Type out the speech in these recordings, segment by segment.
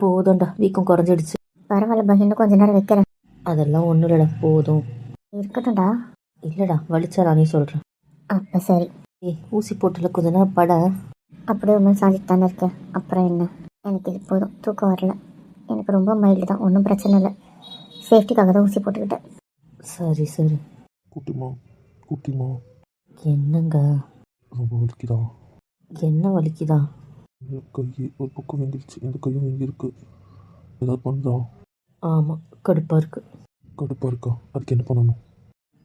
போதும்டா வீக்கம் குறைஞ்சிடுச்சு. பரவாயில்ல பா இன்னும் கொஞ்ச நேரம் வைக்கிறேன். அதெல்லாம் ஒன்றும் இல்லைடா போதும். இருக்கட்டும்டா. இல்லைடா வலிச்சா நானே சொல்கிறேன் அப்போ சரி. ஏய் ஊசி போட்டுல கொஞ்ச நேரம் பட. அப்படியே ஒன்றும் சாஞ்சிட்டு தானே இருக்கேன். அப்புறம் என்ன? எனக்கு இது போதும் தூக்கம் வரல. எனக்கு ரொம்ப மைல்டு தான் ஒன்றும் பிரச்சனை இல்லை. சேஃப்டிக்காக தான் ஊசி போட்டுக்கிட்டேன். சரி சரி. குட்டிமா குட்டிமா. என்னங்க? ரொம்ப வலிக்குதா? என்ன வலிக்குதா? இந்த கை ஒரு பக்கம் வெங்கிருச்சு இந்த கையும் வெங்கிருக்கு ஏதாவது பண்ணுதா? ஆமாம் கடுப்பாக இருக்கு. கடுப்பாக இருக்கா? அதுக்கு என்ன பண்ணணும்?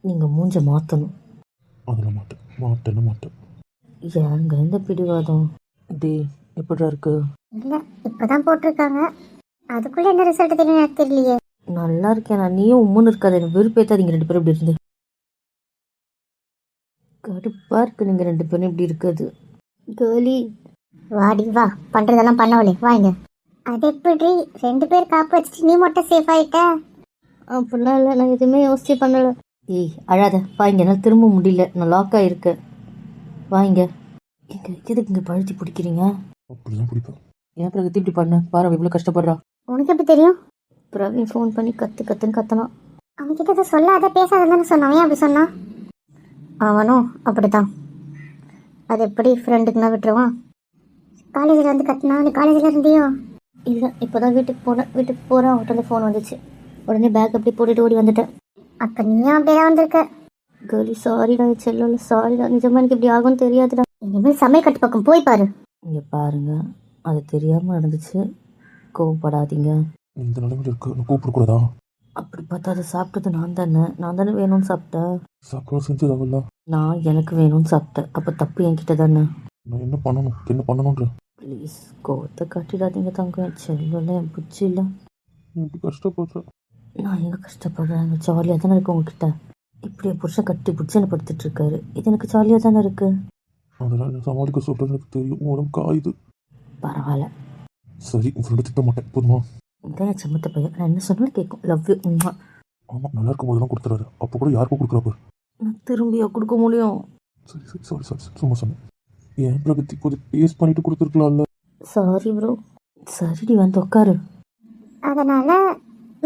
நீங்கள் மூஞ்ச மாற்றணும் அதெல்லாம் மாட்டேன். மாட்டேன்னு மாட்டேன். ஏங்க இந்த பிடிவாதம்? டே எப்படிடா இருக்கு? இல்லை இப்போ தான் போட்டிருக்காங்க. அதுக்குள்ளே என்ன ரிசல்ட் தெரியும் எனக்கு தெரியலையே. நல்லா இருக்கேன் நான் நீயும் உம்முன்னு இருக்காது. எனக்கு வெறுப்பேத்தாதீங்க ரெண்டு பேரும் இப்படி இருந்து. கடுப்பாக இருக்கு. நீங்கள் ரெண்டு பேரும் இப்படி இருக்காது கேலி வாடி வா. பண்ணுறதெல்லாம் பண்ணவளே. வாங்க அது எப்படி ரெண்டு பேர் காப்பு வச்சுட்டு நீ மட்டும் சேஃப் ஆயிட்ட? அப்படிலாம் இல்லை. நான் எதுவுமே யோசிச்சு பண்ணலை. ஏய் அழாத. வாங்க என்னால் திரும்ப முடியல. நான் லாக் ஆகிருக்கேன் வாங்க எங்க எதுக்கு இங்கே பழுத்தி பிடிக்கிறீங்க? அப்படி தான் பிடிப்பேன். ஏன் பிரகதி இப்படி பண்ண? பாரு இவ்வளோ கஷ்டப்படுறா. உனக்கு எப்படி தெரியும்? பிரவீன் ஃபோன் பண்ணி கத்து கத்துன்னு கத்தனான் அவன்கிட்ட இதை சொல்லாத பேசாதன்னு சொன்னான். ஏன் அப்படி சொன்னான்? அவனும் அப்படித்தான். அது எப்படி ஃப்ரெண்டுக்குன்னா விட்டுருவான்? காலேஜில் வந்து கத்துனா நீ காலேஜில் இருந்தியோ? இல்லை இப்போ தான் வீட்டுக்கு போனேன் வீட்டுக்கு போகிறேன் வந்து ஃபோன் வந்துச்சு. உடனே பேக் அப்படி போட்டுட்டு ஓடி வந்துட்டேன். அப்போ நீயும் அப்படியே தான் வந்திருக்க? கேர்லி சாரிடா செல்லல சாரிடா நிஜமா எனக்கு இப்படி ஆகும்னு தெரியாதுடா. இனிமேல் சமையல் கட்டு பக்கம் போய் பாரு. இங்கே பாருங்க. அது தெரியாமல் நடந்துச்சு. கோவப்படாதீங்க. இந்த நிலைமையில் இருக்க நான் கூப்பிடக்கூடாதா? அப்படி பார்த்தா அதை சாப்பிட்டது நான் தானே. நான் தானே வேணும்னு சாப்பிட்டேன். சாப்பிட செஞ்சதாவல்ல நான் எனக்கு வேணும்னு சாப்பிட்டேன். அப்போ தப்பு என்கிட்ட தானே? நான் என்ன பண்ணணும்? என்ன பண்ணணுன்ற ப்ளீஸ் கோவத்தை காட்டிடாதீங்க தங்கம் என் செல்லில் என் புச்சி இல்லை நீ இப்படி கஷ்டப்படுற? நான் எங்கே கஷ்டப்படுறேன்? ஜாலியாக தானே இருக்கு உங்ககிட்ட இப்படி என் புருஷன் கட்டி பிடிச்சி என்ன படுத்துட்டு இருக்காரு இது எனக்கு ஜாலியாக தானே இருக்கு? அதெல்லாம் என்ன சமாளிக்க சொல்கிறது எனக்கு தெரியும். உடம்பு காயுது. பரவாயில்ல. சரி ஃப்ரெண்டு திட்ட மாட்டேன். போதுமா? இதான் என் சமத்த பையன். நான் என்ன சொன்னாலும் கேட்கும் லவ் யூ உண்மை ஆமாம் நல்லா இருக்கும் போதெல்லாம் கொடுத்துறாரு. அப்போ கூட யாருக்கும் கொடுக்குறாப்பு நான் திரும்பியா கொடுக்க முடியும். சரி சரி சாரி சாரி சும்மா சொன்னேன். ஏன் பிரகதி கொஞ்சம் டேஸ்ட் பண்ணிட்டு கொடுத்துருக்கலாம்ல. சாரி ப்ரோ சரிடி வந்து உட்காரு. அதனால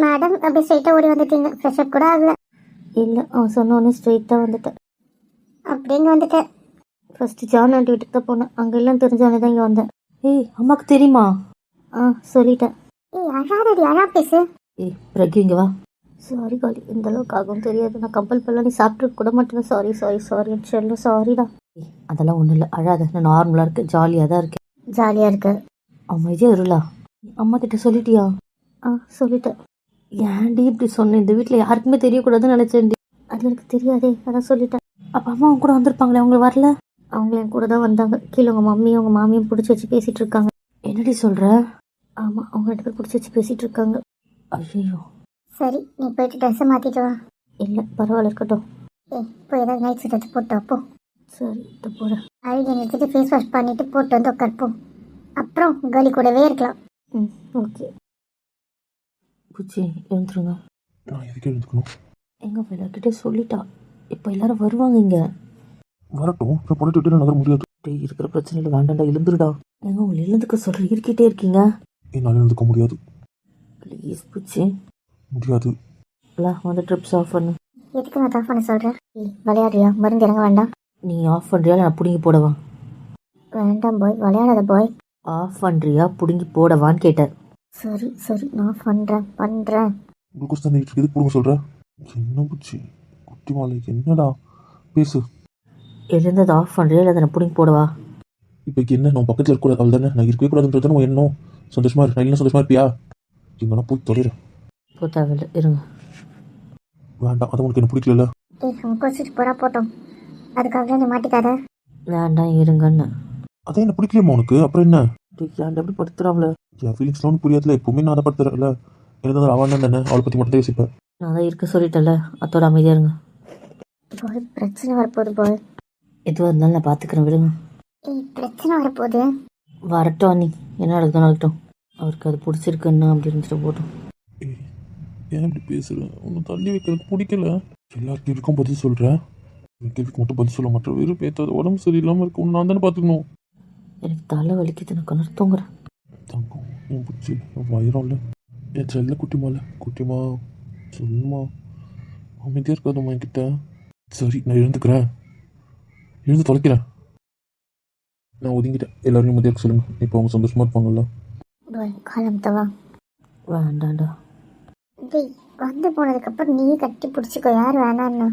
மேடம் அப்படியே ஸ்ட்ரைட்டாக ஓடி வந்துட்டீங்க. ஃப்ரெஷ்அப் கூட ஆகல. இல்லை அவன் சொன்னோடனே ஸ்ட்ரெயிட்டாக வந்துட்டேன். அப்படிங்க வந்துட்டேன். ஃபஸ்ட்டு ஜான் ஆண்டி வீட்டுக்கு தான் போனேன். அங்கே எல்லாம் தெரிஞ்சவனே தான் இங்கே வந்தேன். ஏய் அம்மாவுக்கு தெரியுமா? ஆ சொல்லிட்டேன். ஏய் அழாதடி அழா பேசு. ஏய் பிரகு இங்கே வா. சாரி காலி இந்த அளவுக்கு ஆகும் தெரியாது. நான் கம்பல் பண்ணல நீ சாப்பிட்டு கூட மாட்டேன் சாரி சாரி சாரி செல்லும் சாரிடா ஏய் அதெல்லாம் ஒன்றும் இல்லை. அழாத. நான் நார்மலாக இருக்கேன். ஜாலியாக தான் இருக்கேன். ஜாலியாக இருக்கு. அமைதியாக இருளா அம்மா கிட்ட சொல்லிட்டியா? ஆ சொல்லிட்டேன். ஏன்டி இப்படி சொன்னேன்? இந்த வீட்டில் யாருக்குமே தெரியக்கூடாதுன்னு நினச்சேன்டி அது எனக்கு தெரியாதே. அதான் சொல்லிட்டேன். அப்போ அம்மா அவங்க கூட வந்திருப்பாங்களே? அவங்க வரல? அவங்க என் கூட தான் வந்தாங்க. கீழே உங்கள் மம்மியும் உங்கள் மாமியும் பிடிச்சி வச்சு பேசிகிட்டு இருக்காங்க. என்னடி சொல்கிற ஆமாம் அவங்க ரெண்டு பேர் பிடிச்சி வச்சு பேசிகிட்டு இருக்காங்க. ஐயோ சரி நீ போயிட்டு ட்ரெஸ்ஸை மாற்றிட்டு வா. இல்லை பரவாயில்ல இருக்கட்டும். ஏய் போய் ஏதாவது நைட் சூட் எடுத்து போட்டு அப்போ சரி இப்போ போகிறேன் அழுகி நிறுத்திட்டு ஃபேஸ் வாஷ் பண்ணிட்டு போட்டு வந்து உட்காருப்போம். அப்புறம் கலி கூடவே இருக்கலாம். ம் ஓகே பூச்சி எழுந்துருங்க. நான் எதுக்கு எழுந்துக்கணும்? எங்கள் எல்லார்கிட்டே சொல்லிட்டா. இப்போ எல்லாரும் வருவாங்க இங்கே. வரட்டும் இப்போ விட்டு நகர முடியாது. டேய் இருக்கிற பிரச்சனையில் வேண்டாண்டா எழுந்துருடா. ஏங்க உங்களை எழுந்துக்க சொல்கிற இருக்கிட்டே இருக்கீங்க. என்னால் எழுந்துக்க முடியாது. ப்ளீஸ் பூச்சி முடியாது. இல்லை வந்து ட்ரிப்ஸ் ஆஃப் பண்ணு எதுக்கு நான் தப்பு பண்ண சொல்கிறேன் விளையாடுறியா? மருந்து இறங்க வேண்டாம். நீ ஆஃப் பண்ணுறியா இல்லை நான் பிடுங்கி போடவா? வேண்டாம் பாய் விளையாடாத பாய் ஆஃப் பண்ணுறியா பிடுங்கி போடவான்னு கேட்டேன். சரி சரி நான் பண்ணுறேன் பண்ணுறேன் குளுக்கோஸ் தண்ணி எதுக்கு போடுங்க சொல்கிற என்ன பூச்சி குட்டி மாலை என்னடா? பேசு. எழுந்தது ஆஃப் பண்ணுறியா இல்லை அதை நான் பிடுங்கி போடவா? இப்போ என்ன நான் பக்கத்தில் இருக்கக்கூடாது அவள் தானே நான் இருக்கவே கூடாதுன்றது தானே உன் எண்ணம். சந்தோஷமா இரு. நான் இல்லை சந்தோஷமா இருப்பியா? எங்கன்னா போய் தொலைற போ தேவையில்லை இருங்க. வேண்டாம் அது உனக்கு என்ன பிடிக்கல குளிச்சுட்டு போகிறா போட்டோம். அதுக்காக நீ மாட்டிக்காத. வேண்டாம் இருங்கன்னு அதான் என்ன பிடிக்கலையம்மா உனக்கு? அப்புறம் என்ன? ஏன்டா எப்படி படுத்துறாங்கள என் ஃபீலிங்ஸ்லாம் ஒன்றும் புரியாதுல எப்பவுமே நான் அதை படுத்துறேன்ல. எனக்கு தான் அவன் தானே? அவளை பற்றி மட்டும் யோசிப்பேன். நான் தான் இருக்க சொல்லிட்டேன்ல அத்தோட அமைதியாக இருங்க. பாய் பிரச்சனை வரப்போகுது பாய் எதுவாக இருந்தாலும் நான் பார்த்துக்கிறேன் விடுங்க. ஏய் பிரச்சனை வரப்போகுது. வரட்டும் அண்ணி. என்ன நடக்குதோ நடக்கட்டும் அவருக்கு அது பிடிச்சிருக்குன்னா அப்படி இருந்துட்டு போட்டோம் ஏன் இப்படி பேசுகிறேன் உன்னை தள்ளி வைக்கிறதுக்கு பிடிக்கல. எல்லார் கேள்விக்கும் பதில் சொல்கிறேன் கேள்விக்கு மட்டும் பதில் சொல்ல மாட்டேன். வெறும் பேத்தாது உடம்பு சரியில்லாமல் இருக்கும் நான் தானே பார்த்துக்கணும். எனக்கு தலை வலிக்குது. நான் கணர் தூங்குறேன். தங்கம் என் பிடிச்சி என் வயிறம் இல்லை என் செல்ல குட்டிமால. குட்டிமா சொல்லுமா. அமைதியாக இருக்காதும்மா என்கிட்ட. சரி நான் எழுந்துக்கிறேன். எழுந்து தொலைக்கிறேன். நான் ஒதுங்கிட்டேன். எல்லாரும் நிம்மதியாக சொல்லுங்கள் இப்போ அவங்க சந்தோஷமாக இருப்பாங்கல்ல. காலம் தவா. வேண்டாண்டா. டேய் வந்து போனதுக்கப்புறம் நீ கட்டி பிடிச்சிக்கோ. யார் வேணான்னா.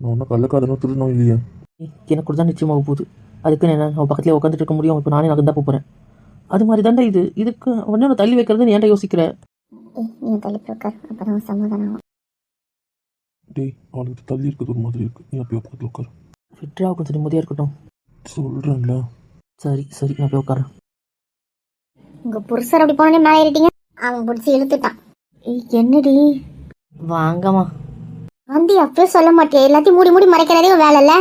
நான் ஒன்றும் கள்ளக்காதனும் திருடணும் இல்லையா. எனக்கு கூட தான் நிச்சயமாக போகுது. அதுக்கு என்ன அவன் பக்கத்துலேயே உட்காந்துட்டு இருக்க முடியும். இப்போ நானே நகர்ந்தா போகிறேன் அது மாதிரி தாண்டா இது. இதுக்கு உடனே நான் தள்ளி வைக்கிறது நீ ஏன்டா யோசிக்கிற? நீ தள்ளி உட்கார் சமாதானம். டேய் அவளுக்கு தள்ளி இருக்கிறது ஒரு மாதிரி இருக்குது நீ அப்படியே பக்கத்தில் உட்காரு. விட்ரா கொஞ்சம் நிம்மதியாக இருக்கட்டும். சொல்கிறேன்ல சரி சரி நான் போய் உட்காரேன் உங்க புருஷர் அப்படி போனே மேலே ஏறிட்டீங்க. அவன் பிடிச்சி இழுத்துட்டான். என்னடி? வாங்கம்மா. வந்து அப்பயே சொல்ல மாட்டியா? எல்லாத்தையும் மூடி மூடி மறைக்கிறதே உன் வேலை இல்ல?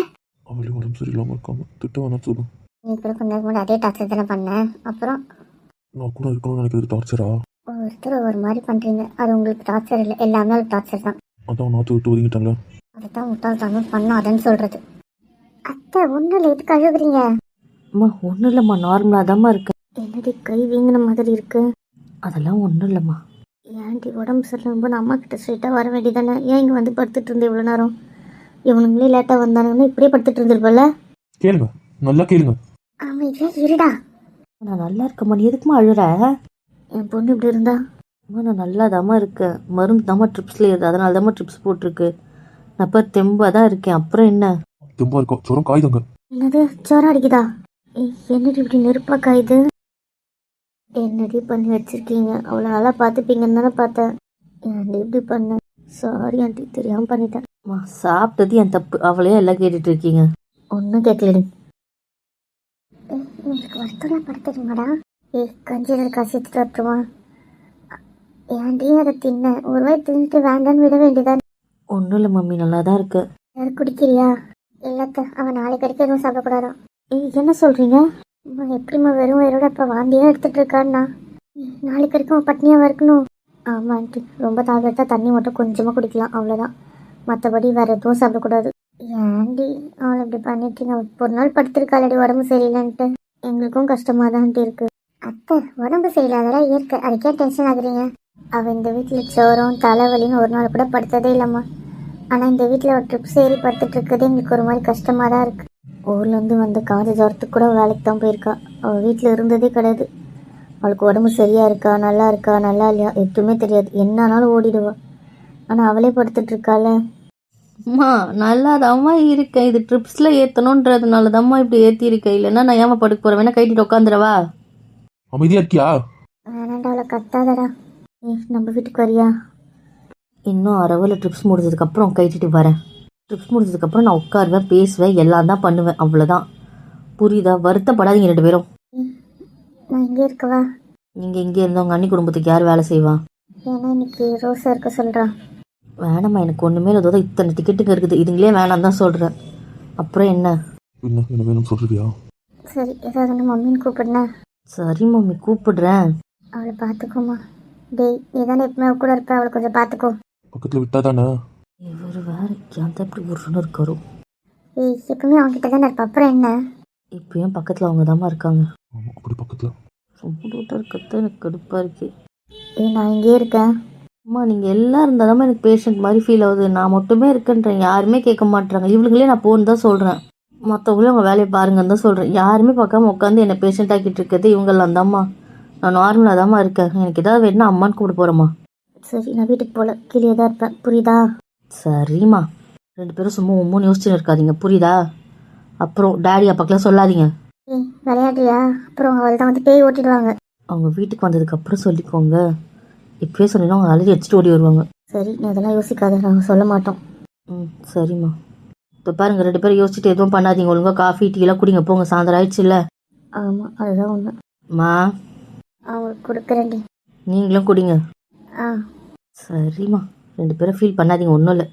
அவளே உடம்பு சரியில்லாமல் இருக்காங்க திட்ட வேணாம் சொல்லு நீ கூட கொஞ்ச நேரம் முன்னாடி அதே டாக்டர் தானே பண்ணேன் அப்புறம்? நான் கூட இருக்கணும்னு நினைக்கிறது டார்ச்சரா ஒருத்தர் ஒரு மாதிரி பண்றீங்க. அது உங்களுக்கு டார்ச்சர் இல்லை. எல்லாமே அது டார்ச்சர் தான். அதான் நாற்று விட்டு ஒதுங்கிட்டாங்களே அதுதான் முட்டாள்தனம் பண்ணாதன்னு சொல்றது. அத்தை ஒன்றும் இல்லை. எதுக்கு அழுகுறீங்க? அம்மா ஒன்றும் இல்லைம்மா. நார்மலாக தாம்மா இருக்கேன் என்னடி கை வீங்கின மாதிரி இருக்கு? அதெல்லாம் ஒன்றும் இல்லைம்மா. ஏன்டி உடம்பு சரியில்லைம்போது அம்மா கிட்ட ஸ்ட்ரைட்டாக வர வேண்டியதானே? ஏன் இங்கே வந்து படுத்துட்டு இருந்தேன் இவ்வளோ நேரம்? இவனுங்களே லேட்டாக வந்தானுங்கன்னா இப்படியே படுத்துட்டு இருந்திருப்பல கேளுங்க நல்லா கேளுங்க. அமைதியா இருடா. நான் நல்லா இருக்கம்மா நீ எதுக்குமா அழுற? என் பொண்ணு இப்படி இருந்தா? அம்மா நான் நல்லா தாம்மா இருக்கேன். மருந்து தாம்மா ட்ரிப்ஸில் இருக்குது அதனால தாம்மா ட்ரிப்ஸ் போட்டிருக்கு. நான் இப்போ தெம்பாக தான் இருக்கேன். அப்புறம் என்ன? தெம்பா இருக்கோம் சுரம் காயுதுங்க. என்னது? ஜோரம் அடிக்குதா? ஏய், என்னடி இப்படி நெருப்பா காயுது? என்னடி பண்ணி வச்சிருக்கீங்க? அவ்வளோ நல்லா பார்த்துப்பீங்கன்னு தானே பார்த்தேன். ஏன்டி இப்படி பண்ண? சாரி ஆண்டி தெரியாமல் பண்ணிட்டேன். அம்மா சாப்பிட்டது என் தப்பு. அவளையே எல்லாம் கேட்டுட்டு இருக்கீங்க. ஒன்றும் கேட்கலடி. உங்களுக்கு வருத்தம்லாம் படுத்துறீங்கடா ஏய் கஞ்சியில் காசு எடுத்துட்டு வரட்டுமா? ஏன்டி அதை தின்ன? ஒரு வாய் தின்னுட்டு வேண்டான்னு விட வேண்டியதான். ஒன்றும் இல்லை மம்மி நல்லா தான் இருக்கு. யாரும் குடிக்கிறியா? இல்லத்த அவன் நாளைக்கு வரைக்கும் எதுவும் சாப்பிடக்கூடாதான். ஏய் என்ன சொல்கிறீங்க இவன் எப்படிம்மா வெறும் வயிறோட இப்போ வாந்தியாக எடுத்துட்டு இருக்கான்னா நாளைக்கு வரைக்கும் அவன் பட்னியாக இருக்கணும் ஆமாம் ஆண்டி. ரொம்ப தாகத்தா தண்ணி மட்டும் கொஞ்சமாக குடிக்கலாம். அவ்வளோதான் மற்றபடி வேற எதுவும் சாப்பிடக்கூடாது. ஏன்டி அவளை இப்படி பண்ணிட்டீங்க. அவ ஒரு நாள் படுத்திருக்காளடி உடம்பு சரியில்லைன்ட்டு. எங்களுக்கும் கஷ்டமாக தான் இருக்கு. அத்தை உடம்பு சரியில்லாதடா இயற்கை. அதுக்கே டென்ஷன் ஆகுறீங்க. அவள் இந்த வீட்டில் சோரம் தலைவலின்னு ஒரு நாள் கூட படுத்ததே இல்லைம்மா. ஆனால் இந்த வீட்டில் ஒரு ட்ரிப் சேரி படுத்துட்டு இருக்கிறது எங்களுக்கு ஒரு மாதிரி கஷ்டமாக தான் இருக்கு. ஊர்லேருந்து வந்த காது ஜுரத்துக்கு கூட வேலைக்கு தான் போயிருக்கா. அவள் வீட்டில் இருந்ததே கிடையாது. அவளுக்கு உடம்பு சரியா இருக்கா நல்லா இருக்கா நல்லா இல்லையா எதுவுமே தெரியாது. என்னன்னாலும் ஓடிடுவா. ஆனால் அவளே படுத்துட்டு இருக்கால அம்மா நல்லா தாம்மா இருக்கேன். இது ட்ரிப்ஸில் ஏற்றணுன்றதுனால தாம்மா இப்படி ஏற்றிருக்கேன் இல்லைன்னா நான் ஏமா படுக்க போகிறேன் வேணா கைட்டிட்டு உட்காந்துடவா அமைதியா இருக்கியா வேணாண்டா அவளை கத்தாதடா. ஏ நம்ம வீட்டுக்கு வரியா? இன்னும் அரவில் ட்ரிப்ஸ் முடிஞ்சதுக்கப்புறம் கைட்டிட்டு வரேன். ட்ரிப்ஸ் முடிஞ்சதுக்கப்புறம் நான் உட்காருவேன் பேசுவேன் எல்லாம் தான் பண்ணுவேன் அவ்வளோதான் புரியுதா? வருத்தப்படாதீங்க ரெண்டு பேரும். நான் இங்கே இருக்கவா? நீங்கள் இங்கே இருந்தவங்க அண்ணி குடும்பத்துக்கு யார் வேலை செய்வா? ஏன்னா இன்னைக்கு ரோஸா இருக்க சொல்கிறான் வேணாம்மா எனக்கு ஒன்றுமே இல்லை. இத்தனை டிக்கெட்டுங்க இருக்குது. இதுங்களே வேணாம் தான் சொல்கிறேன் அப்புறம் என்ன? என்ன என்ன வேணும் சொல்றியா? சரி ஏதாவது மம்மின்னு கூப்பிடுனேன் சரி மம்மி கூப்பிடுறேன். அவளை பார்த்துக்கோமா டேய் நீ தானே எப்பவுமே அவ கூட இருப்ப. அவளை கொஞ்சம் பார்த்துக்கோ. பக்கத்தில் விட்டா தானே இவர் வேற ஏன் இப்படி உருன்னு இருக்காரோ? ஏய் எப்பவுமே அவன்கிட்ட தானே இருப்ப. அப்புறம் என்ன? இப்பயும் பக்கத்தில் அவங்க தாம்மா இருக்காங்க? ஆமாம் அப்படி பக்கத்தில். ரொம்ப இருக்கிறது எனக்கு கடுப்பாக இருக்கு. ஏய் நான் இங்கே இருக்கேன். அம்மா நீங்கள் எல்லாம் இருந்தால் தான் எனக்கு பேஷண்ட் மாதிரி ஃபீல் ஆகுது. நான் மட்டுமே இருக்கேன்றேன். யாருமே கேட்க மாட்றாங்க. இவளுங்களே நான் போன்னு தான் சொல்கிறேன் மற்றவங்களே அவங்க வேலையை பாருங்கன்னு தான் சொல்கிறேன் யாருமே பார்க்காம உட்காந்து என்னை பேஷண்ட் ஆக்கிட்டு இருக்கிறது இவங்கெல்லாம் தாம்மா. நான் நார்மலாக தாம்மா இருக்கேன். எனக்கு ஏதாவது வேணும்னா அம்மான்னு கூப்பிட போகிறேம்மா சரி நான் வீட்டுக்கு போகல கீழே தான் இருப்பேன். புரியுதா? சரிம்மா. ரெண்டு பேரும் சும்மா உம்முன்னு யோசிச்சுன்னு இருக்காதீங்க புரியுதா? அப்புறம் டேடி அப்பாக்கெல்லாம் சொல்லாதீங்க. ஏய் விளையாடுறியா? அப்புறம் அவள் தான் வந்து பேய் ஓட்டிடுவாங்க. அவங்க வீட்டுக்கு வந்ததுக்கப்புறம் சொல்லிக்கோங்க. இப்பயே சொன்னீங்கன்னா அவங்க அலறி அடிச்சுட்டு ஓடி வருவாங்க. சரி நீ அதெல்லாம் யோசிக்காத நாங்கள் சொல்ல மாட்டோம். ம் சரிம்மா. இப்போ பாருங்க ரெண்டு பேரும் யோசிச்சுட்டு எதுவும் பண்ணாதீங்க. ஒழுங்கா காஃபி டீ எல்லாம் குடிங்க போங்க. சாயந்தரம் ஆயிடுச்சுல்ல? ஆமாம் அதுதான் ஒன்று மா. அவங்களுக்கு கொடுக்குறேன்டி. நீங்களும் குடிங்க. ஆ. சரிம்மா. ரெண்டு பேரும் ஃபீல் பண்ணாதீங்க ஒன்றும் இல்லை.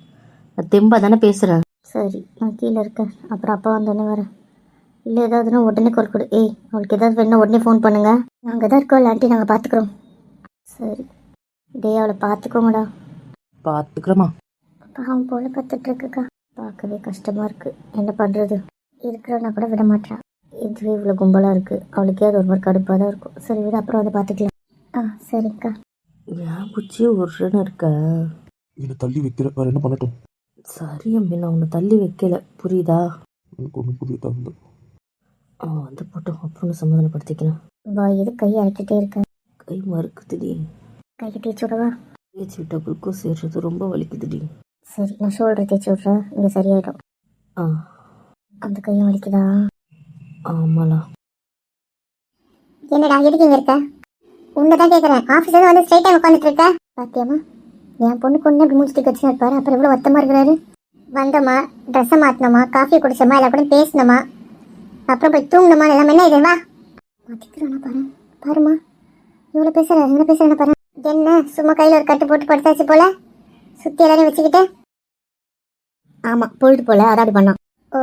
நான் தெம்பா தானே பேசுகிறேன் சரி நான் கீழே இருக்கேன். அப்புறம் அப்பா வந்தோடனே வரேன். இல்லை ஏதாவதுன்னா உடனே குரல் கொடு. ஏய் அவளுக்கு ஏதாவது வேணும்னா உடனே ஃபோன் பண்ணுங்க. நாங்கள் தான் இருக்கோம் இல்லாட்டி நாங்கள் பார்த்துக்குறோம். சரி. டேய் அவளை பார்த்துக்கோங்கடா. பார்த்துக்கிறேம்மா பாவம் போல பார்த்துட்டு இருக்குக்கா. பார்க்கவே கஷ்டமாக இருக்கு. என்ன பண்ணுறது இருக்கிறவனா கூட விட மாட்டா இதுவே இவ்வளோ கும்பலாக இருக்குது அவளுக்கே அது ஒரு மாதிரி கடுப்பாக தான் இருக்கும். சரி விட அப்புறம் வந்து பார்த்துக்கலாம். ஆ சரிக்கா. ஏன் புச்சி உருன்னு இருக்க? என்னை தள்ளி வைக்கிற வேற என்ன பண்ணட்டும்? சரி அம்மி நான் உன்னை தள்ளி வைக்கல. புரியுதா? எனக்கு ஒன்றும் புரிய தகுந்த அவன் வந்து போட்டோம் அப்புறம் சமாதானப்படுத்திக்கிறேன் பாய் இது கையை அழைச்சிட்டே இருக்க கை மறுக்குதுடி. கையை தேய்ச்சி விடவா? தேய்ச்சி விட்டா குளுக்கோஸ் ஏறுறது ரொம்ப வலிக்குதுடி. சரி நான் ஷோல்டர் தேய்ச்சி விட்றேன். இங்கே சரியாயிடும். ஆ. அந்த கையும் வலிக்குதா? ஆமாலா. என்னடா எதுக்கு இங்க இருக்க? உன்னை தான் கேட்குறேன் ஆஃபீஸில் வந்து ஸ்ட்ரைட்டாக உட்காந்துட்டு இருக்க? பாத்தியாமா என் பொண்ணு கொண்டு இப்படி முடிச்சுட்டு வச்சு இருப்பாரு. அப்புறம் எவ்வளோ வருத்தமாக இருக்கிறாரு? வந்தோமா ட்ரெஸ்ஸை மாற்றினோமா காஃபி குடிச்சோமா எல்லா கூட பேசினோமா அப்புறம் போய் தூங்கினோமா எல்லாம் என்ன இது? வா. மாற்றிக்கிறோன்னா பாரு. பாருமா இவ்வளோ பேசுகிற என்ன பேசுகிறேன்னு பாரு? என்ன சும்மா கையில் ஒரு கட்டு போட்டு படுத்தாச்சு போல? சுற்றி எல்லாரையும் வச்சுக்கிட்டு? ஆமாம் போயிட்டு போல. அதான் அப்படி பண்ணோம். ஓ.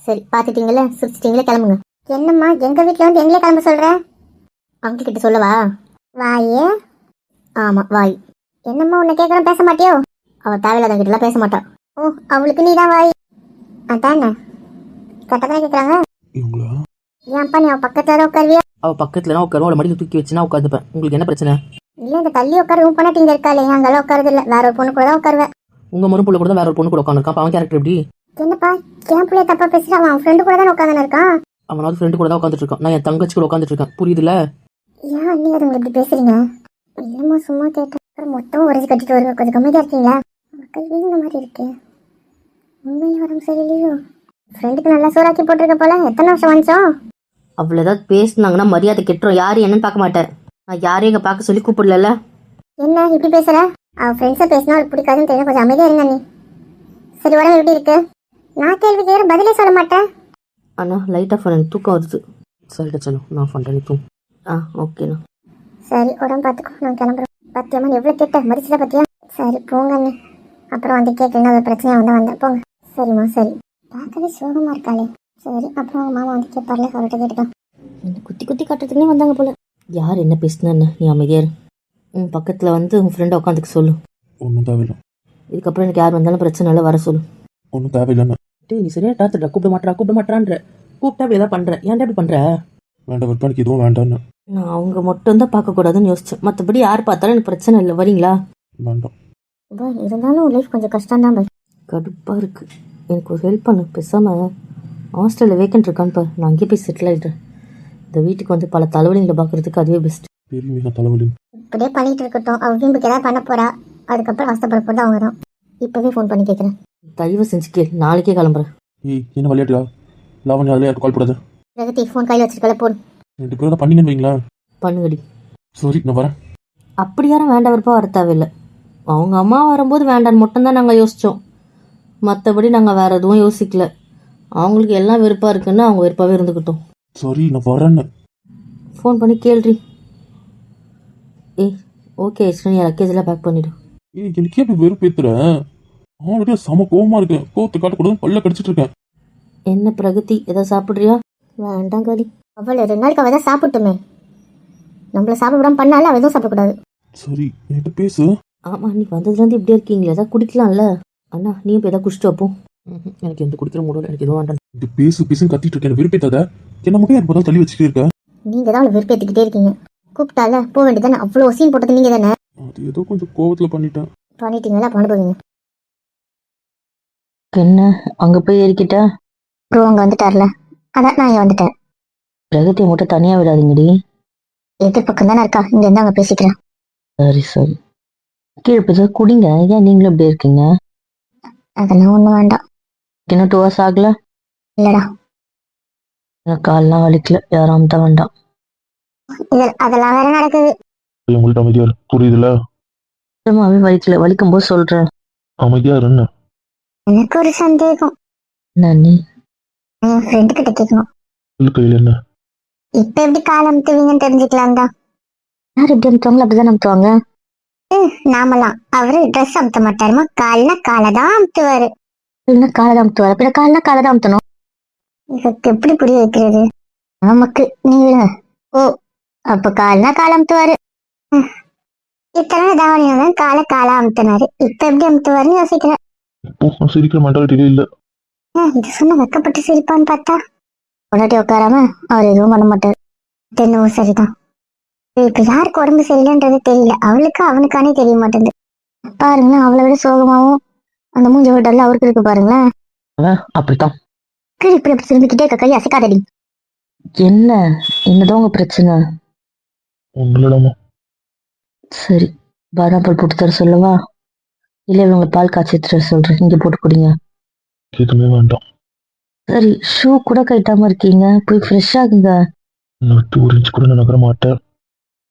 சரி பார்த்துட்டீங்களே சுடிச்சிட்டீங்களே கிளம்புங்க. என்னம்மா எங்க வீட்ல வந்து எங்களே கிளம்ப சொல்ற? அவங்க கிட்ட சொல்லவா? வாயே. ஆமா வாய். என்னம்மா உன்னை கேட்கறேன் பேச மாட்டியோ? அவ தேவையில்லாத கிட்ட எல்லாம் பேச மாட்டா. ஓ அவளுக்கு நீ தான் வாய். அதானே? கரெக்டாக கேட்குறாங்க இவங்களா? ஏன்ப்பா நீ அவ பக்கத்துல தான் உட்காருவியா? அவள் பக்கத்தில் நான் உட்காரும் அவளை மடியில் தூக்கி வச்சுனா உட்காந்துப்பேன். உங்களுக்கு என்ன பிரச்சனை? இல்ல இந்த தள்ளி உட்காரு உன் பொண்ணாட்டி இங்க இருக்காளே அங்கெல்லாம் உட்காருது இல்ல வேற ஒரு பொண்ணு கூட தான் உட்காருவேன் உங்கள் மறுப்புள்ள கூட தான் வேற ஒரு பொண்ணு கூட உட்காந்துருக்கான் அவன் கேரக்டர் எப்படி? என்னப்பா என் பிள்ளைய தப்பா பேசுற? அவன் ஃப்ரெண்டு கூட தான் உட்காந்து இருக்கான்? அவனாவது ஃப்ரெண்டு கூட தான் உட்காந்துட்டு இருக்கான் நான் என் தங்கச்சி கூட உட்காந்துட்டு இருக்கேன் புரியுதுல ஏன் அண்ணி அதுங்களை இப்படி பேசுறீங்க? இல்லம்மா சும்மா கேட்டேன். அப்புறம் மொத்தம் உரைச்சு கட்டிட்டு வருங்க. கொஞ்சம் கம்மியாக இருக்கீங்களா? மக்கள் வீங்கின மாதிரி இருக்கு. உண்மையில வரும் சரியில்லையோ? ஃப்ரெண்டுக்கு நல்லா சூறாக்கி போட்டிருக்க போல. எத்தனை வருஷம் வந்துச்சோம் அவளை ஏதாவது பேசுனாங்கன்னா மரியாதை கெட்டுரும். யாரு என்னன்னு பார்க்க மாட்டேன். நான் யாரையும் இங்கே பார்க்க சொல்லி கூப்பிடல என்ன இப்படி பேசுற? அவ ஃப்ரெண்ட்ஸை பேசினா அவளுக்கு பிடிக்காதுன்னு தெரியும் கொஞ்சம் அமைதியா இருங்க நீ சரி உடம்பு எப்படி இருக்கு? நான் கேள்வி கேட்குற பதிலே சொல்ல மாட்டேன். ஆனால் லைட்டாக ஃபோன் தூக்கம் வருது. சரிடா சொல்லும் நான் பண்ணுறேன் நீ தூங்கு. ஆ ஓகேண்ணா சரி உடம்பு பார்த்துக்கோ. நான் கிளம்புறேன். பத்தியம்மா எவ்வளோ கேட்ட? மதிச்சதா பத்தியா? சரி போங்க நீ அப்புறம் வந்து கேட்கலன்னா ஒரு பிரச்சனையா வந்து வந்தேன் போங்க. சரிம்மா சரி. பார்க்கவே சோகமா இருக்காளே. சரி அப்புறம் அவங்க மாமா வந்து கேட்பார்ல அவர்கிட்ட கேட்டுட்டோம் என்ன குத்தி குத்தி காட்டுறதுக்குனே வந்தாங்க போல. யார் என்ன பேசுனான்னு? நீ அமைதியாரு உன் பக்கத்தில் வந்து உன் ஃப்ரெண்டை உட்காந்துக்க சொல்லு. ஒன்றும் தேவையில்லை. இதுக்கப்புறம் எனக்கு யார் வந்தாலும் பிரச்சனை இல்லை வர சொல்லு. ஒன்றும் தேவையில்லைன்னு. டேய் நீ சரியா டாத்துடா கூப்பிட மாட்டா கூப்பிட மாட்டான்ற கூப்பிட்டா அப்படி ஏதாவது பண்ணுற ஏன்டா இப்படி பண்ணுற வேண்டாம் விற்பனைக்கு எதுவும் வேண்டான்னு நான் அவங்க மட்டும்தான் பார்க்கக்கூடாதுன்னு யோசிச்சேன். மற்றபடி யார் பார்த்தாலும் எனக்கு பிரச்சனை இல்லை. வரீங்களா? வேண்டாம். பாய் இருந்தாலும் லைஃப் கொஞ்சம் கஷ்டம் தான் பாய் கடுப்பாக இருக்குது எனக்கு ஒரு ஹெல்ப் பண்ணு. பேசாமல் ஹாஸ்டலில் வேக்கன்ட் இருக்கான்னு பாரு. நான் அங்கேயே போய் செட்டில் ஆகிட்டேன் இந்த வீட்டுக்கு வந்து பல தலைவலிங்களை பார்க்குறதுக்கு அதுவே பெஸ்ட் பெரிய மிக தலைவலி. இப்படியே பண்ணிட்டு இருக்கட்டும். அவ வீம்புக்கு ஏதாவது பண்ண போறா. அதுக்கப்புறம் அவஸ்தப்பட போது அவங்க தான் இப்பவே ஃபோன் பண்ணி கேட்குறேன் தயவு செஞ்சு கேள். நாளைக்கே கிளம்புறேன். ஏய் என்ன விளையாட்டியா லாவண்யா அதில் யாருக்கு கால் போடாது. பிரகதி ஃபோன் கையில் வச்சிருக்கல? போன் ரெண்டு பேரும் பண்ணீங்கன்னு வைங்களா? பண்ணுங்கடி. சரி நான் வரேன். அப்படி யாரும் வேண்டாம் விருப்பம் வர தேவையில்லை. அவங்க அம்மா வரும்போது வேண்டான்னு மட்டும்தான் நாங்கள் யோசித்தோம் மற்றபடி நாங்கள் வேறு எதுவும் யோசிக்கல. அவங்களுக்கு எல்லாம் விருப்பம் இருக்குன்னு அவங்க விருப்பமாகவே இருந்துக்கிட்டோம் சரி நான் வரேன்னு. ஃபோன் பண்ணி கேள்றி. ஏய் ஓகே நீ லக்கேஜ் எல்லாம் பேக் பண்ணிவிடு ஏய் எனக்கே இப்படி வெறுப்பேத்துற? ஆல்ரெடி செம கோவமா இருக்கேன். கோவத்தை காட்டக்கூடாது பல்ல கடிச்சிட்டு இருக்கேன். என்ன பிரகதி எதாவது சாப்பிட்றியா? வேண்டாம் கலி. அவள் ரெண்டு நாளைக்கு அவள் தான் சாப்பிட்டுமே. நம்மள சாப்பிட விடாம பண்ணாலும் அவள் எதுவும் சாப்பிடக்கூடாது. சரி என்கிட்ட பேசு. ஆமாம் நீ வந்ததுலேருந்து இப்படியே இருக்கீங்களே ஏதாவது குடிக்கலாம்ல. அண்ணா நீ இப்போ எதாவது குடிச்சிட்டு வைப்போம் எனக்கு எந்த குடிக்கிற மூடம் எனக்கு எதுவும் வேண்டாம். இது பேசு பேசுன்னு கத்திட்டு இருக்கேன் வெறுப்பேத்தாத. என்ன மட்டும் யார் பார்த்தாலும் தள்ளி வச்சுட்டே இருக்க. நீங்க தான் அவளை வெறுப்பேற்றிக்கிட்டே இருக்கீங்க. கூப்பிட்டால போக வேண்டியதானே அவ்வளோ சீன் போட்டது நீங்க தானே அது ஏதோ கொஞ்சம் கோவத்துல பண்ணிட்டேன். பண்ணிட்டீங்களா பண்ண போவீங்க. என்ன அங்கே போய் ஏறிக்கிட்ட? ப்ரோ அங்கே வந்துட்டார்ல. அதான் நான் இங்கே வந்துட்டேன். பிரகதியை மட்டும் தனியாக விடாதீங்கடி. எதிர்பக்கம் தானே இருக்கா? இங்க இருந்து அங்கே பேசிக்கிறேன். சரி சரி. கீழே போய் குடிங்க. ஏன் நீங்களும் இப்படி இருக்கீங்க? அதெல்லாம் ஒன்றும் வேண்டாம். இன்னும் டூ ஹவர்ஸ் ஆகல? இல்லடா. எனக்கு கால்லாம் வலிக்கல. யாரும் தான் வேண்டாம். இது அதெல்லாம் வேற நடக்குது. உங்கள்ட்ட அமைதியா இரு. புரியுதுல? சுத்தமாவே வலிக்கல. வலிக்கும் போது சொல்றேன். அமைதியா இருன்னு. எனக்கு ஒரு சந்தேகம். என்ன நீ? என் ஃப்ரெண்டு கிட்ட கேட்கணும் இல்ல கையில என்ன? இப்ப எப்படி கால் அமுத்துவீங்கன்னு தெரிஞ்சுக்கலாம் தான் யார் எப்படி அமுத்துவாங்களோ அப்படிதான் அமுத்துவாங்க. நாமலாம் அவரு ட்ரெஸ் அமுத்த மாட்டாருமா? கால்னா காலை தான் அமுத்துவாரு. இல்லைன்னா காலை தான் அமுத்துவார் அப்படின்னா கால்னா காலை தான் அமுத்தணும். இதுக்கு எப்படி புரிய வைக்கிறது? நமக்கு நீங்க ஓ அப்ப கால்னா கால் அமுத்துவாரு. இத்தனை தாவணியில தான் காலை காலா அமுத்தினாரு. இப்ப எப்படி அமுத்துவாருன்னு யோசிக்கிறேன். சிரிக்கிற மென்டாலிட்டியே இல்ல. இது சொன்ன வெக்கப்பட்டு சிரிப்பான்னு பார்த்தா பொண்டாட்டி உட்காராம அவர் எதுவும் பண்ண மாட்டார். தென்னவும் சரிதான். இப்ப யாருக்கு உடம்பு சரியில்லைன்றது தெரியல. அவளுக்கு அவனுக்கானே தெரிய மாட்டேங்குது. பாருங்களேன் அவளை விட சோகமாவும் அந்த மூஞ்ச டல்ல அவருக்கு இருக்கு பாருங்களேன். அப்படித்தான். இப்படி இப்படி திரும்பிக்கிட்டே இருக்க கை அசைக்காதடி. என்ன? என்னதான் உங்க பிரச்சனை? இல்லைடாமா சரி பாதாம் பால் போட்டு தர சொல்லவா இல்லை இவங்களை பால் காய்ச்சி வர சொல்றேன். இங்க போட்டு குடிங்க. எதுவுமே வேண்டாம். சரி ஷூ கூட கட்டாம இருக்கீங்க. போய் ஃப்ரெஷ் ஆகுங்க நான் விட்டு ஒரு இன்ச் கூட நான் நகர மாட்டேன்.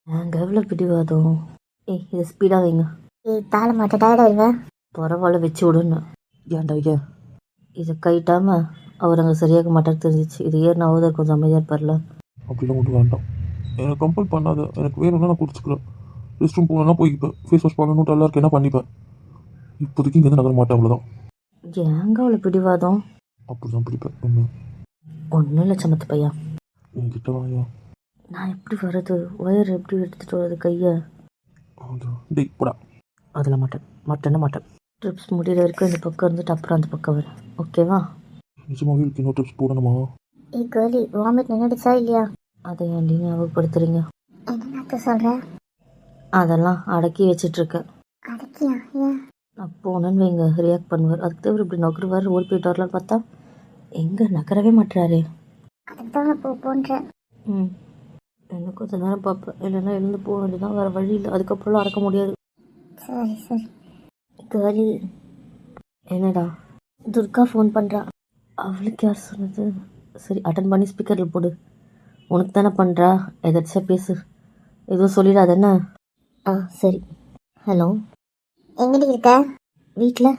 நாங்கள் எவ்வளோ பிடிவாதம்? ஏய் இதை ஸ்பீடாக வைங்க. ஏய் தாள மாட்ட டயர்டாயிருவேன் பரவாயில்ல வச்சு விடுன்னு. ஏன்டா ஐயா? இதை கைட்டாம அவர் அங்கே சரியாக மாட்டார் தெரிஞ்சிச்சு. இது ஏறின அவதர் கொஞ்சம் அமைதியாக இருப்பார்ல? அப்படிலாம் ஒன்றும் வேண்டாம். எனக்கு கம்பல் பண்ணாத. எனக்கு வேணும்னா நான் குடிச்சுக்கிறேன். ரெஸ்ட் ரூம் போகணும்னா போய்ப்பேன் ஃபேஸ் வாஷ் பண்ணணும் டல்லாக இருக்கு என்ன பண்ணிப்பேன். இப்போதைக்கு இங்கேருந்து நகர மாட்டேன் அவ்வளோதான் ஏங்க அவ்வளோ பிடிவாதம்? அப்படி தான் பிடிப்பேன். ஒன்று ஒன்றும் இல்லை சமத்து பையா. என்கிட்ட வாயா? நான் எப்படி வர்றது? ஒயர் எப்படி எடுத்துகிட்டு வர்றது கையை. டேய் போடா. அதில் மாட்டேன். மாட்டேன்னு மாட்டேன். ட்ரிப்ஸ் முடிகிற வரைக்கும் இந்த பக்கம் இருந்துட்டு அப்புறம் அந்த பக்கம் வரேன். ஓகேவா நிஜமாவே இருக்கு இன்னொரு டிப்ஸ் போடணுமா? ஏய் கேர்லி வாமிட் நின்றுடுச்சா இல்லையா? அதை ஏன்டி ஞாபகப்படுத்துறீங்க? என்ன சொல்ற? அதெல்லாம் அடக்கி வச்சிட்ருக்கேன் அடக்கியா? ஏன்? போனேன்னு வைங்க. ரியாக்ட் பண்ணுவார். அதுக்கு தவிர இப்படி நகருவார். ஓடி போயிட்டு வரலான்னு பார்த்தா எங்கே நகரவே மாட்டுறாரு அதுக்கு தான் போ ம். இன்னும் கொஞ்ச நேரம் பார்ப்பேன். இல்லைன்னா எழுந்து போக வேண்டியதான் வேறு வழி இல்லை. அதுக்கப்புறம்லாம் அடக்க முடியாது. சரி என்னடா? துர்கா ஃபோன் பண்ணுறா அவளுக்கு யார் சொன்னது? சரி அட்டன் பண்ணி ஸ்பீக்கரில் போடு. உனக்கு தானே பண்ணுறா எதாச்சும் பேசு. எதுவும் சொல்லிடாத என்ன? ஆ சரி. ஹலோ எங்கடி இருக்க? வீட்டில்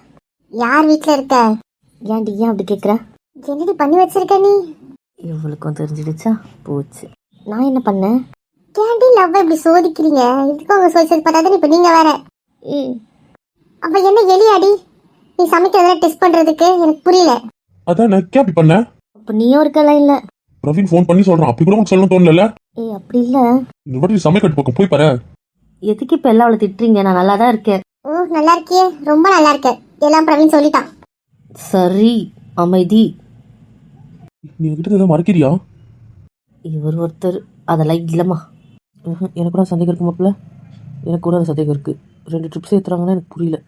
யார் வீட்டில் இருக்க? ஏன்டி ஏன் அப்படி கேட்குற என்னடி பண்ணி வச்சிருக்க நீ? இவளுக்கும் தெரிஞ்சிடுச்சா? போச்சு. நான் என்ன பண்ணேன் ஏன்டி லவ் இப்படி சோதிக்கிறீங்க? இதுக்கு அவங்க சோதிச்சது பார்த்தாதான் இப்போ நீங்க வேற. ஏய் அப்ப என்ன எலியாடி? நீ சமைக்கிறதெல்லாம் டெஸ்ட் பண்றதுக்கு எனக்கு புரியல. அதான் நான் கேப் பண்ணேன் அப்போ நீயும் இருக்கல இல்லை. பிரவீன் ஃபோன் பண்ணி சொல்கிறான் அப்படி கூட உனக்கு சொல்லணும் தோணல ஏய் அப்படி இல்லை. இந்த வாட்டி சமைக்கட்டு பக்கம் போய் பாரு. எதுக்கு இப்போ எல்லாம் அவளை திட்டுறீங்க? நான் நல்லா தான் இருக்கேன். ஓ நல்லா இருக்கியே ரொம்ப நல்லா இருக்க எல்லாம் பிரவீன் சொல்லிட்டான் சரி அமைதி. நீ என்கிட்ட ஏதாவது மறைக்கிறியா? இவர் ஒருத்தர். அதெல்லாம் இல்லைம்மா. எனக்கு கூட சந்தேகம் இருக்கு மாப்பிள்ள. எனக்கு கூட சந்தேகம் இருக்குது ரெண்டு ட்ரிப்ஸ் ஏற்றுறாங்கன்னா எனக்கு புரியல.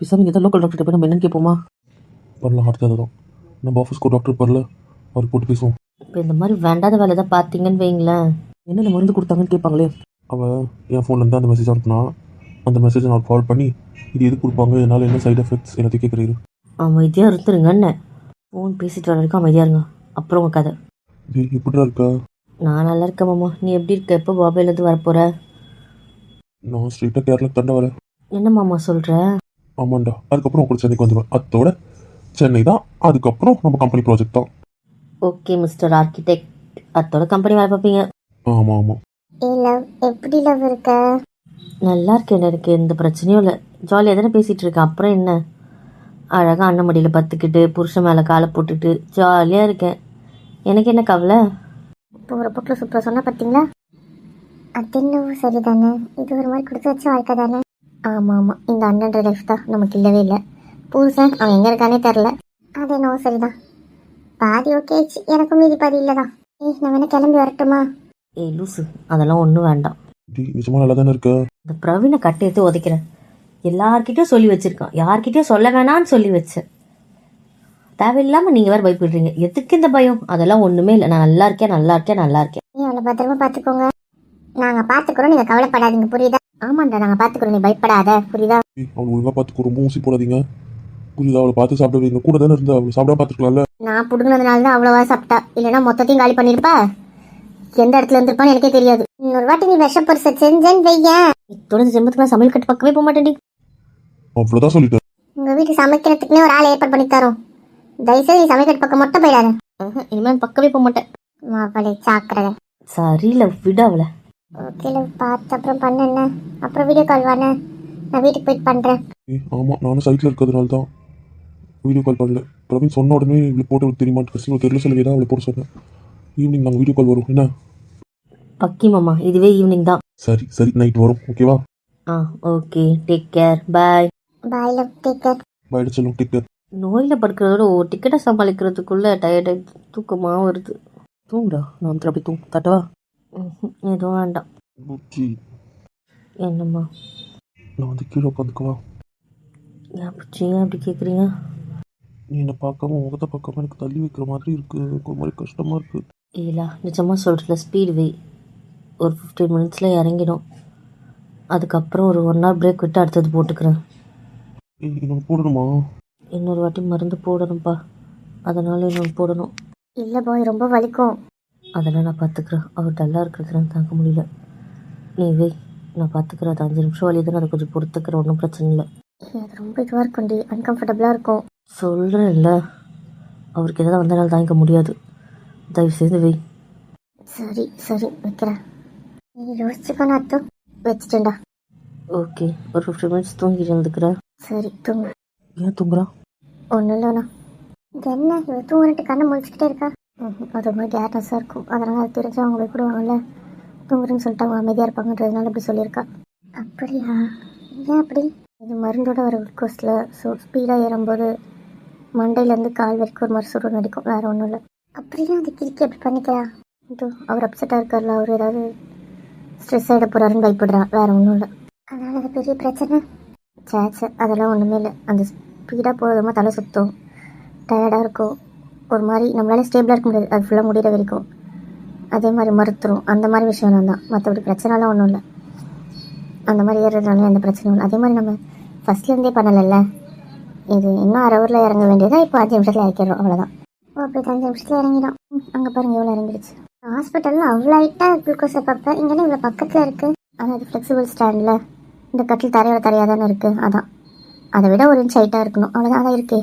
பிசாமி ஏதாவது லோக்கல் டாக்டர் போய் நம்ம என்னன்னு கேட்போமா பண்ணலாம் அடுத்தது தான் நம்ம ஆஃபீஸ்க்கு டாக்டர் பரல அவர் போட்டு பேசுவோம். இப்போ இந்த மாதிரி வேண்டாத வேலை தான் பார்த்தீங்கன்னு வைங்களேன். என்னென்ன மருந்து கொடுத்தாங்கன்னு கேட்பாங்களே அவன் என் ஃபோன்லேருந்து அந்த மெசேஜ் அனுப்புனா அந்த மெசேஜை நான் கால் பண்ணி இது எது கொடுப்பாங்க? என்னால் என்ன சைடு எஃபெக்ட்ஸ் எல்லாத்தையும் கேட்குறீரு அமைதியாக இருந்துருங்கன்னு ஃபோன் பேசிட்டு வர வரைக்கும் அமைதியாக இருங்க. அப்புறம் உங்கள் கதை. எப்படிடா இருக்கா? நான் நல்லா இருக்கேன் மாமா. நீ எப்படி இருக்க? எப்போ பாபைலேருந்து வரப்போகிற நான் ஸ்ட்ரெயிட்டாக கேரளாக்கு தண்டை வரேன். என்ன மாமா சொல்கிற ஆமாண்டா. அதுக்கப்புறம் உங்க கூட சென்னைக்கு வந்துடுவேன் அதோட சென்னை தான். அதுக்கப்புறம் நம்ம கம்பெனி ப்ராஜெக்ட் தான். ஓகே மிஸ்டர் ஆர்கிடெக்ட் அத்தோட கம்பெனி வேலை பார்ப்பீங்க. ஆமாம் ஆமாம் ஏ லவ் எப்படி லவ் இருக்க? நல்லா இருக்கேன் எனக்கு எந்த பிரச்சனையும் இல்லை. ஜாலியாக தானே பேசிகிட்டு இருக்கேன் அப்புறம் என்ன? அழகாக அண்ணன் மடியில் பத்துக்கிட்டு புருஷன் மேலே காலை போட்டுட்டு ஜாலியாக இருக்கேன். எனக்கு என்ன கவலை? இப்போ ஒரு புக்கில் சூப்பராக சொன்னா பார்த்தீங்களா அது என்னவோ சரிதானே. இது ஒரு மாதிரி கொடுத்து வச்ச வாழ்க்கை தானே. ஆமாம் ஆமாம் இந்த அண்ணன்ற லைஃப் தான். நமக்கு இல்லவே இல்லை. புருஷன் அவன் எங்கே இருக்கானே தெரில அது என்னவோ சரிதான். பாதி ஓகே எனக்கும் மீதி பாதி இல்லை தான் ஏய் நான் வேணா கிளம்பி வரட்டுமா? ஏய் லூசு. அதெல்லாம் ஒன்றும் வேண்டாம். டேய் நிஜமாக நல்லா தானே இருக்க? இந்த பிரவீனை கட்டை எடுத்து உதைக்கிறேன் எல்லார்கிட்டயும் சொல்லி வச்சிருக்கான். யார்கிட்டயும் சொல்ல வேணாம்னு சொல்லி வச்சேன். தேவையில்லாமல் நீங்கள் வேறு பயப்படுறீங்க. எதுக்கு இந்த பயம்? அதெல்லாம் ஒன்றுமே இல்லை. நான் நல்லா இருக்கேன் நல்லா இருக்கேன் நல்லா இருக்கேன். நீ அவளை பத்திரமா பார்த்துக்கோங்க நாங்கள் பார்த்துக்குறோம் நீங்கள் கவலைப்படாதீங்க. புரியுதா? ஆமாண்டா நாங்கள் பார்த்துக்குறோம் நீ பயப்படாத. புரியுதா? டேய் அவள் ஒழுங்காக பார்த்துக்கோ ரொம்ப ஊசி போடாதீங்க. புரியுதா? அவளை பார்த்து சாப்பிட வைங்க. கூட தானே இருந்தா. அவளை சாப்பிடாம பார்த்துக்கலாம்ல நான் புடுங்கினதுனால தான் அவ்வளோவா சாப்பிட்டா. இல்லைன்னா மொத்தத்தையும் காலி பண்ணிருப்பா? எந்த இடத்துல இருந்திருப்பான்னு எனக்கே தெரியாது. இன்னொரு வாட்டி நீ விஷ பொருசை செஞ்சேன்னு வையேன். தொடர்ந்து ஜென்மத்துக்கு நான் சமையல் கட்டு பக்கமே போக மாட்டேன்டி அவ்வளோதான் சொல்லிட்டேன். உங்க வீட்டுக்கு சமைக்கிறதுக்குனே ஒரு ஆளை ஏற்பாடு பண்ணி தரோம். தயவுசெய்து நீ சமைக்கிற பக்கம் மட்டும் போயிடாத. இனிமேல் பக்கமே போக மாட்டேன் மாப்பிளை சாக்கிறத சரியில்லை விட அவளை. ஓகே பார்த்து அப்புறம் பண்ண என்ன? அப்புறம் வீடியோ கால் வானே நான் வீட்டுக்கு போயிட்டு பண்றேன். ஏய் ஆமாம் நானும் சைட்டில் இருக்கிறதுனால தான் வீடியோ கால் பண்ணல. பிரவீன் சொன்ன உடனே இவளை போட்டு தெரியுமா கடைசி தெரியல சொல்லி தான் அவளை போட சொன்னேன். ஈவினிங் நாங்கள் வீடியோ கால் வரும் என்ன? பக்கி மாமா இதுவே ஈவினிங் தான். சரி சரி நைட் வரும் ஓகேவா ஆ okay take care bye bye love take care by சொல்லும் டேக் கேர் நோயில் படுக்கிறதோட ஒரு டிக்கெட்டை சமாளிக்கிறதுக்குள்ளே டயர்டு தூக்கமாக வருது. தூங்குடா நான் அப்படி தூங்க தட்டவா. எதுவும் வேண்டாம். புச்சி என்னம்மா? நான் வந்து கீழே உட்காந்துக்குவா? ஏன் புச்சி ஏன் அப்படி கேட்குறீங்க நீ என்னை பார்க்காம முகத்தை பார்க்காம எனக்கு தள்ளி வைக்கிற மாதிரி இருக்கு ஒரு மாதிரி கஷ்டமாக இருக்கு. இல்லா நிஜமாக சொல்கிறல ஸ்பீடு வை ஒரு ஃபிஃப்டீன் மினிட்ஸில் இறங்கிடும். அதுக்கப்புறம் ஒரு ஒன் ஹவர் பிரேக் விட்டு அடுத்தது போட்டுக்கிறேன். இன்னொன்று போடணுமா? இன்னொரு வாட்டி மருந்து போடணும்ப்பா. அதனால் இன்னொன்று போடணும். இல்லை பாய் ரொம்ப வலிக்கும். அதெல்லாம் நான் பார்த்துக்கிறேன் அவர் டல்லாக இருக்கிறதுலாம் தாங்க முடியல. நீ வை நான் பார்த்துக்கிறேன் அது அஞ்சு நிமிஷம் வழி தானே அதை கொஞ்சம் பொறுத்துக்கிறேன். ஒன்றும் பிரச்சனை இல்லை. அது ரொம்ப இதுவாக இருக்கும்டி அன்கம்ஃபர்டபுளாக இருக்கும். சொல்கிறேன்ல அவருக்கு எதாவது வந்தனால தாங்கிக்க முடியாது. தயவு செய்து வை. சரி சரி வைக்கிறேன். நீ யோசிச்சுக்கோ நான் அத்தம் வச்சுட்டேன்டா. ஓகே ஒரு ஃபிஃப்டி மினிட்ஸ் தூங்கிட்டு இருந்துக்கிறேன் சரி தூங்கு. ஏன் ஒன்றும் இல்லைண்ணா என்ன இவ தூங்கிட்டு கண்ணை முழிச்சுக்கிட்டே இருக்கா. அது மாதிரி கேர்னஸாக இருக்கும். அதனால் அது தெரிஞ்சு அவங்க பயப்படுவாங்கல்ல தூங்குறேன்னு சொல்லிட்டு அவங்க அமைதியாக இருப்பாங்கன்றதுனால இப்படி சொல்லியிருக்கா. அப்படியா? ஏன் அப்படி? இது மருந்தோட வர குளுக்கோஸில் ஸோ ஸ்பீடாக ஏறும்போது மண்டையிலேருந்து கால் வரைக்கும் ஒரு மாதிரி சுருள் நடிக்கும். வேறு ஒன்றும் இல்லை. அப்படியே அது கிறுக்கி அப்படி பண்ணிக்கிறா இது அவர் அப்செட்டாக இருக்கார்ல அவர் ஏதாவது ஸ்ட்ரெஸ் ஆகிட போகிறாருன்னு பயப்படுறா வேறு ஒன்றும் இல்லை. அதனால் அது பெரிய பிரச்சனை. சேச்ச அதெல்லாம் ஒன்றுமே இல்லை. அந்த ஸ்பீடாக போகிறதுமா தலை சுற்றும் டயர்டாக இருக்கும். ஒரு மாதிரி நம்மளால ஸ்டேபிளாக இருக்க முடியாது. அது ஃபுல்லாக முடிகிற வரைக்கும். அதே மாதிரி மறுத்துரும் அந்த மாதிரி விஷயம் தான். மற்றபடி பிரச்சனைலாம் ஒன்றும் இல்லை. அந்த மாதிரி ஏறுறதுனால எந்த பிரச்சனையும் இல்லை. அதே மாதிரி நம்ம ஃபஸ்ட்லேருந்தே பண்ணலைல்ல இது இன்னும் அரை ஊரில் இறங்க வேண்டியதாக இப்போ அஞ்சு நிமிஷத்தில் இறக்கிடுறோம். அவ்வளோதான் ஓ அப்படி அஞ்சு நிமிஷத்தில் இறங்கிடும். அங்கே பாருங்க எவ்வளோ இறங்கிடுச்சு. ஹாஸ்பிட்டலில் அவ்வளோ ஹைட்டாக குளுக்கோஸை பார்ப்பேன். இங்கே இவ்வளோ பக்கத்தில் இருக்குது அதாவது ஃப்ளெக்சிபிள் ஸ்டாண்டில் இந்த கட்டில் தரையோட தரையாக தானே இருக்குது அதான். அதை விட ஒரு இன்ச் ஹைட்டாக இருக்கணும். அவ்வளோதான் அதான் இருக்கே.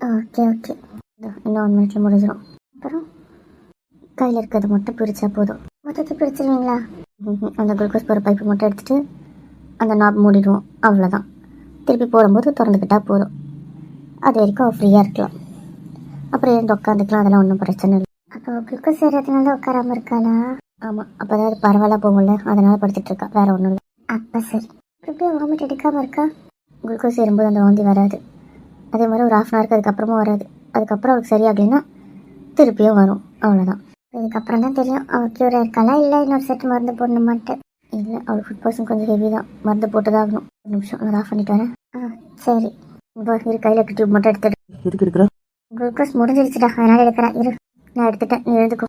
ஓகே ஓகே இன்னும் ஒன் மினிட்ல முடிஞ்சிடும் அப்புறம் கையில் இருக்கிறது மட்டும் பிரித்தா போதும். மொத்தத்தை பிரிச்சிருவீங்களா? அந்த குளுக்கோஸ் போகிற பைப்பு மட்டும் எடுத்துகிட்டு அந்த நாப் மூடிடுவோம். அவ்வளோதான் திருப்பி போடும்போது திறந்துக்கிட்டால் போதும். அது வரைக்கும் ஃப்ரீயாக இருக்கலாம். அப்புறம் இருந்து உட்காந்துக்கலாம் அதெல்லாம் ஒன்றும் பிரச்சனை இல்லை. அப்போ குளுக்கோஸ் ஏறதுனால உட்காராம இருக்காளா? ஆமாம் அப்போ தான் அது பரவாயில்ல போகும்ல. அதனால படுத்துட்டு இருக்கா. வேற ஒன்றும் இல்லை. அப்போ சரி. அப்படியே வாமிட் எடுக்காமல் இருக்கா? குளுக்கோஸ் ஏறும்போது அந்த வாந்தி வராது. அதே மாதிரி ஒரு ஹாஃப் அன் ஹவருக்கு அதுக்கப்புறமா வராது. அதுக்கப்புறம் அவளுக்கு சரியாகலைன்னா திருப்பியும் வரும். அவ்வளோதான் இதுக்கப்புறம் தான் தெரியும். அவள் க்யூர் இருக்காளா இல்லை இன்னொரு செட் மருந்து போடணுமான்ட்டு? இல்லை அவள் ஃபுட் பாய்சன் கொஞ்சம் ஹெவி தான். மருந்து போட்டு தான் ஆகணும். ஒரு நிமிஷம் நான் ஆஃப் பண்ணிட்டு வரேன். ஆ சரி. இப்போ இரு கையில் டியூப் மட்டும் எடுத்துடு. இருக்கு இருக்கிற குளுக்கோஸ் முடிஞ்சிருச்சுடா. அதனால எடுக்கிறேன். இரு. நான் எடுத்துட்டேன் நீ எழுதுக்கோ